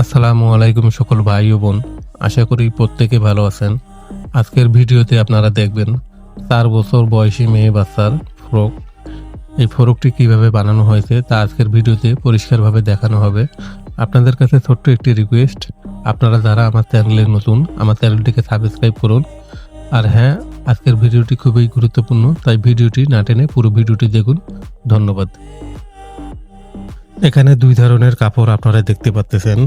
আসসালামু আলাইকুম সকল ভাই ও বোন। আশা করি প্রত্যেকে ভালো আছেন। আজকের ভিডিওতে আপনারা দেখবেন চার বছর বয়সী মেয়ে বাচ্চার ফ্রক। এই ফ্রকটি কীভাবে বানানো হয়েছে তা আজকের ভিডিওতে পরিষ্কারভাবে দেখানো হবে। আপনাদের কাছে ছোট্ট একটি রিকোয়েস্ট আপনারা যারা আমার চ্যানেলে নতুন, আমার চ্যানেলটিকে সাবস্ক্রাইব করুন। আর হ্যাঁ আজকের ভিডিওটি খুবই গুরুত্বপূর্ণ, তাই ভিডিওটি না টেনে পুরো ভিডিওটি দেখুন। ধন্যবাদ। এখানে দুই ধরনের কাপড় আপনারা দেখতে পাচ্ছেন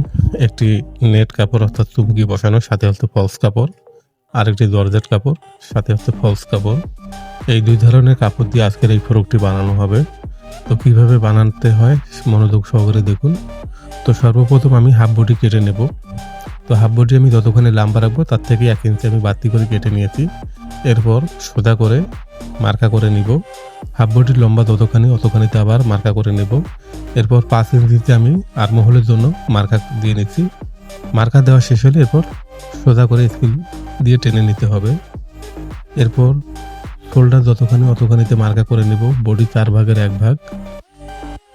একটি নেট কাপড় অর্থাৎ চুমকি বসানো, সাথে হচ্ছে ফলস কাপড়। আর একটি জর্জেট কাপড়, সাথে হচ্ছে ফলস কাপড়। এই দুই ধরনের কাপড় দিয়ে আজকের এই ফ্রকটি বানানো হবে। তো কীভাবে বানাতে হয় মনোযোগ সহকারে দেখুন। তো সর্বপ্রথম আমি হাফ বডি কেটে নেব। তো হাফ বডি আমি যতখানি লাম্বা রাখব, তার থেকে এক ইঞ্চি আমি বাড়তি করে কেটে নিয়েছি। এরপর সোজা করে মার্কা করে নিব। হাফ বডির লম্বা যতখানি, অতখানিতে আবার মার্কা করে নেব। এরপর পাঁচ ইঞ্চিতে আমি আর্মহোলের জন্য মার্কা দিয়ে নিচ্ছি। মার্কা দেওয়া শেষ হলে এরপর সোজা করে স্কিল দিয়ে টেনে নিতে হবে। এরপর শোল্ডার যতখানি, অতখানিতে মার্কা করে নেব। বডি চার ভাগের এক ভাগ,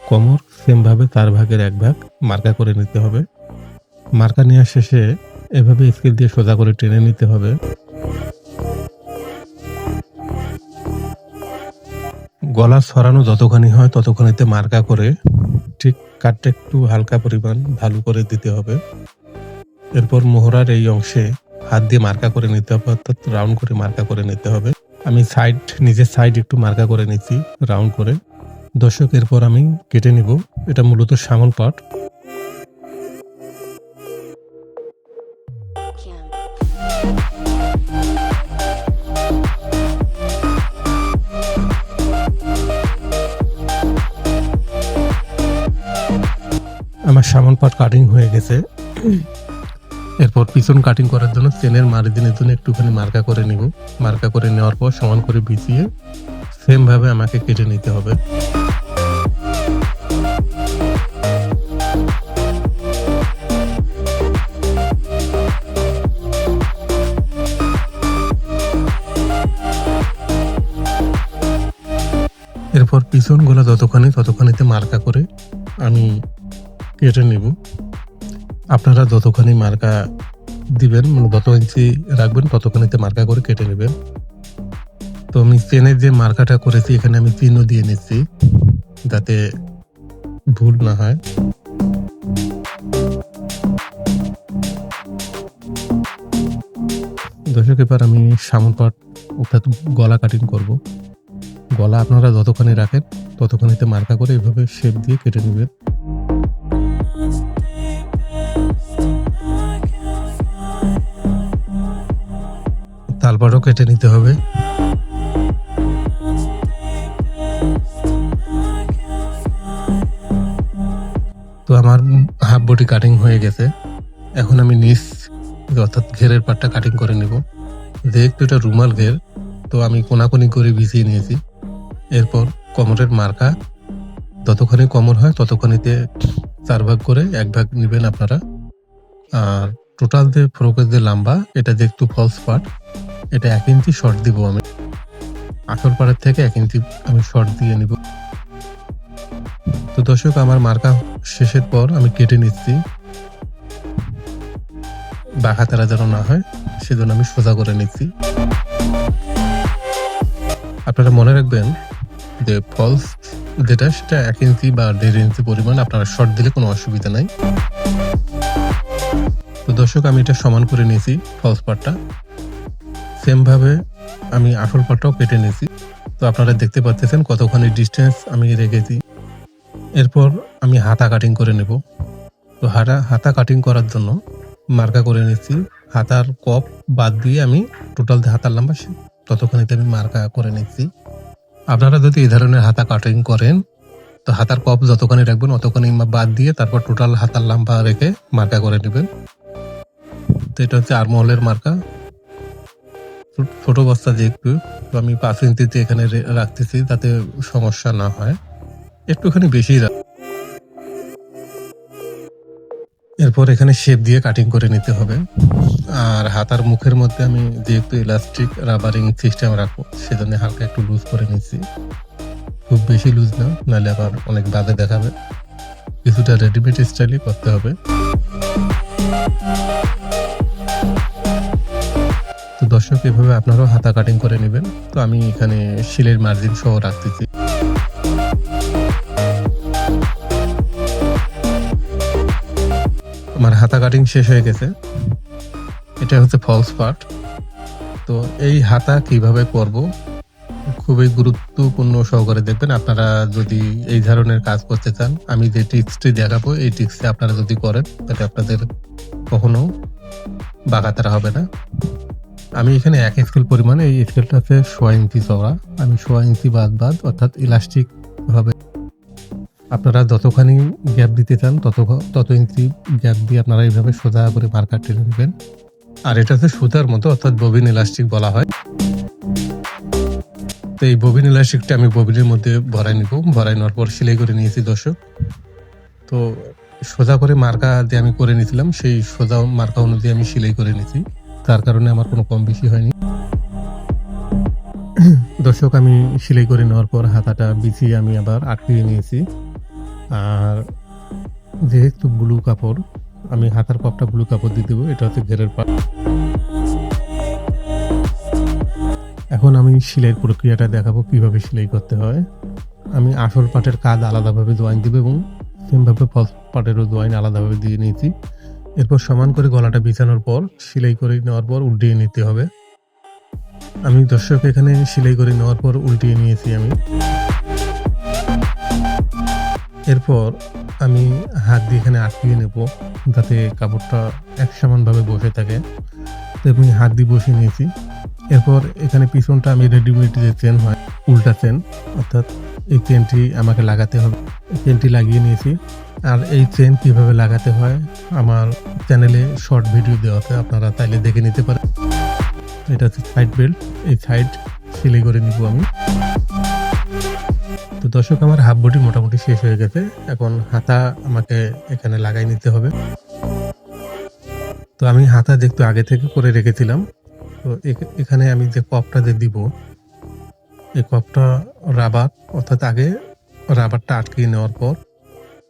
কোমর সেমভাবে চার ভাগের এক ভাগ মার্কা করে নিতে হবে। মার্কা নেওয়ার শেষে এভাবে স্কেল দিয়ে সোজা করে টেনে নিতে হবে। গলা সরানো যতখানি হয় ততখানিতে মার্কা করে ঠিক কাঠটা একটু হালকা পরিমাণ ভালো করে দিতে হবে। এরপর মোহরার এই অংশে হাত দিয়ে মার্কা করে নিতে হবে, অর্থাৎ রাউন্ড করে মার্কা করে নিতে হবে। আমি সাইড, নিজের সাইড একটু মার্কা করে নিচ্ছি, রাউন্ড করে। দর্শক, এরপর আমি কেটে নিব। এটা মূলত সামন পাট। আমার সামন পাট কাটিং হয়ে গেছে। এরপর পিছন কাটিং করার জন্য চেনের মার্জিনের জন্য একটুখানি মার্কা করে নিব। মার্কা করে নেওয়ার পর সমান করে বিছিয়ে সেম ভাবে আমাকে কেটে নিতে হবে। এরপর পিছন গোলা যতখানি ততখানিতে মার্কা করে আমি কেটে নেব। আপনারা যতখানি মার্কা দিবেন মানে যত ইঞ্চি রাখবেন, ততখানিতে মার্কা করে কেটে নেবেন। তো আমি চেনের যে মার্কাটা করেছি, এখানে আমি চিহ্ন দিয়ে নিচ্ছি, যাতে ভুল না হয়। দর্শক, এবার আমি সামন পাট, অর্থাৎ গলা কাটিং করব। গলা আপনারা যতখানি রাখেন, ততখানিতে মার্কা করে এভাবে শেপ দিয়ে কেটে নেবেন। কেটে নিতে হবে। তো আমার হাফ বডি কাটিং হয়ে গেছে। এখন আমি নিচ অর্থাৎ ঘেরের পাটটা কাটিং করে নেব। যেহেতু এটা রুমাল ঘের, তো আমি কোনাকুনি করে বিছিয়ে নিয়েছি। এরপর কোমরের মার্কা যতখানি কোমর হয় ততক্ষণিতে চার ভাগ করে এক ভাগ নেবেন আপনারা। আর টোটাল যে ফ্রকের যে লম্বা, এটা যে একটু ফলস পার্ট এটা এক ইঞ্চি শর্ট দিব আমি। আসল পাড়ের থেকে এক ইঞ্চি আমি শর্ট দিয়ে নিব। তো দর্শক, আমার মার্কা শেষের পর আমি কেটে নিচ্ছি। বাঁকা তারা যেন না হয়, সেজন্য আমি সোজা করে নিচ্ছি। আপনারা মনে রাখবেন যে ফলস যেটা, সেটা এক ইঞ্চি বা দেড় ইঞ্চি পরিমাণ আপনারা শর্ট দিলে কোনো অসুবিধা নাই। তো দর্শক, আমি এটা সমান করে নিয়েছি ফলস পার্টটা সেম ভাবে আমি আসল পাটটাও কেটে নিয়েছি। তো আপনারা দেখতে পাচ্ছেন কতখানি ডিস্টেন্স আমি রেখেছি। এরপর আমি হাতা কাটিং করে নেব। তো হাতা হাতা কাটিং করার জন্য মার্কা করে নিচ্ছি হাতার কপ বাদ দিয়ে আমি টোটাল হাতার লম্বা ততখানিতে আমি মার্কা করে নিচ্ছি আপনারা যদি এই ধরনের হাতা কাটিং করেন, তো হাতার কপ যতখানি রাখবেন অতখানি বাদ দিয়ে তারপর টোটাল হাতার লম্বা রেখে মার্কা করে নেবেন। তো এটা হচ্ছে আরমহলের মার্কা। ছোট বস্তা যেহেতু তো আমি পাঁচ ইঞ্চিতে এখানে রাখতেছি তাতে সমস্যা না হয়। একটুখানি বেশি রাখ এরপর এখানে শেপ দিয়ে কাটিং করে নিতে হবে। আর হাতার মুখের মধ্যে আমি যেহেতু ইলাস্টিক রাবারিং সিস্টেম রাখব, সেজন্য হালকা একটু লুজ করে নিচ্ছি। খুব বেশি লুজ না, নাহলে আবার অনেক বাজে দেখাবে। কিছুটা রেডিমেড স্টাইলে করতে হবে। দর্শক, এভাবে আপনারাও হাতা কাটিং করে নেবেন। তো আমি এখানে শিলের মার্জিন সহ রাখতেছি। আমার হাতা কাটিং শেষ হয়ে গেছে। এটা হচ্ছে ফলস পার্ট তো এই হাতা কীভাবে করব, খুবই গুরুত্বপূর্ণ সহকারে দেখবেন। আপনারা যদি এই ধরনের কাজ করতে চান, আমি যে টিপসটি দেখাবো, এই টিপসে আপনারা যদি করেন, তাহলে আপনাদের কখনো বাগাতারা হবে না। আমি এখানে এক স্কেল পরিমাণে এই স্কেলটা হচ্ছে সোয়া ইঞ্চি চওড়া, আমি সোয়া ইঞ্চি বাদ বাদ, অর্থাৎ ইলাস্টিক ভাবে। আপনারা যতখানি গ্যাপ দিতে চান, তত তত ইঞ্চি গ্যাপ দিয়ে আপনারা এইভাবে সোজা করে মার্কার টেনে নেবেন। আর এটা হচ্ছে সুতার মতো, অর্থাৎ ববিন ইলাস্টিক বলা হয়। তো এই ববিন ইলাস্টিকটা আমি ববিনের মধ্যে ভরাই নিব। ভরাই নেওয়ার পর সেলাই করে নিয়েছি দর্শক। তো সোজা করে মার্কা দিয়ে আমি করে নিয়েছিলাম, সেই সোজা মার্কা অনুযায়ী আমি সেলাই করে নিয়েছি। তার কারণে আমার কোনো কম বেশি হয়নি। দর্শক, আমি সেলাই করে নেওয়ার পর হাতাটা বিছিয়ে আমি আবার আটকিয়ে নিয়েছি। আর যেহেতু ব্লু কাপড়, আমি হাতার পাপটা ব্লু কাপড় দিয়ে দেবো, এটা হচ্ছে ঘেরের পাট এখন আমি সেলাইয়ের প্রক্রিয়াটা দেখাবো, কীভাবে সেলাই করতে হয়। আমি আসল পাটের কাজ আলাদাভাবে জয়েন দিব এবং সেমভাবে ফলস পাটেরও জয়েন আলাদাভাবে দিয়ে নিয়েছি। এরপর সমান করে গলাটা বিছানোর পর সেলাই করে নেওয়ার পর উল্টিয়ে নিতে হবে। আমি দর্শক, এখানে সেলাই করে নেওয়ার পর উল্টিয়ে নিয়েছি আমি। এরপর আমি হাত দিয়ে এখানে আটকিয়ে নেব যাতে কাপড়টা এক সমানভাবে বসে থাকে। তো আমি হাত দিয়ে বসিয়ে নিয়েছি। এরপর এখানে পিছনটা আমি রেডিমেড যে চেন হয়, উল্টা চেন অর্থাৎ এই চেনটি আমাকে লাগাতে হবে। চেনটি লাগিয়ে নিয়েছি। আর এই চেন কীভাবে লাগাতে হয়, আমার চ্যানেলে শর্ট ভিডিও দেওয়া আছে, আপনারা তাইলে দেখে নিতে পারেন। এটা হচ্ছে সাইড বেল্ট। এই সাইড সেলাই করে নিব আমি। তো দর্শক, আমার হাফ বডি মোটামুটি শেষ হয়ে গেছে। এখন হাতা আমাকে এখানে লাগাই নিতে হবে। তো আমি হাতা যেহেতু আগে থেকে করে রেখেছিলাম, তো এখ- এখানে আমি যে কপটা যে দিব এই কপটা রাবার, অর্থাৎ আগে রাবারটা আটকিয়ে নেওয়ার পর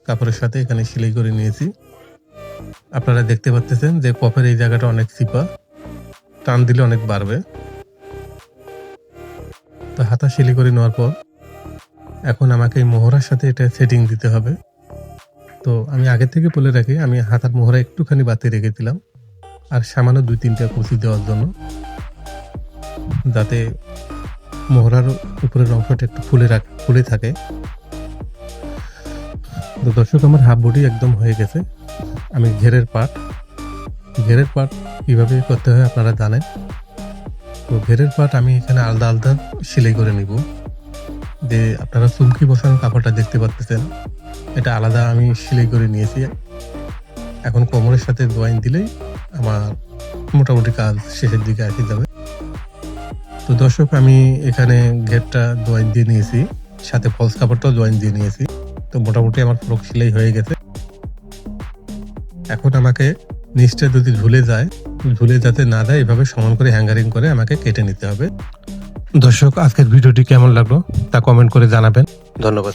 কাপড়ের সাথে এখানে সেলাই করে নিয়েছি। আপনারা দেখতে পাচ্ছেন যে কপের এই জায়গাটা অনেক চিপা টান দিলে অনেক বাড়বে। তো হাতা সেলাই করে নেওয়ার পর এখন আমাকে এই মোহরার সাথে এটা সেটিং দিতে হবে। তো আমি আগে থেকে বলে রাখি, আমি হাতার মোহরা একটুখানি বাতি রেখেছিলাম আর সামান্য দুই তিনটা কুচি দেওয়ার জন্য, যাতে মোহরার উপরের অংশটা একটু ফুলে রাখ ফুলে থাকে। তো দর্শক, আমার হাফ বডি একদম হয়ে গেছে। আমি ঘেরের পাট। ঘেরের পাট কীভাবে করতে হয় আপনারা জানেন। তো ঘেরের পাট আমি এখানে আলাদা আলাদা সেলাই করে নিব। যে আপনারা চুমকি বসানো কাপড়টা দেখতে পাচ্ছেন এটা আলাদা আমি সেলাই করে নিয়েছি। এখন কোমরের সাথে জয়েন দিলেই আমার মোটামুটি কাজ শেষের দিকে আসে যাবে। তো দর্শক, আমি এখানে ঘেরটা জয়েন দিয়ে নিয়েছি। সাথে ফলস কাপড়টাও জয়েন দিয়ে নিয়েছি। তো মোটামুটি আমার ফ্রক সেলাই হয়ে গেছে। এখন আমাকে নিচটা যদি ঝুলে যায়, ঝুলে যাতে না দেয়, এভাবে সমান করে হ্যাঙ্গারিং করে আমাকে কেটে নিতে হবে। দর্শক, আজকের ভিডিওটি কেমন লাগল তা কমেন্ট করে জানাবেন। ধন্যবাদ।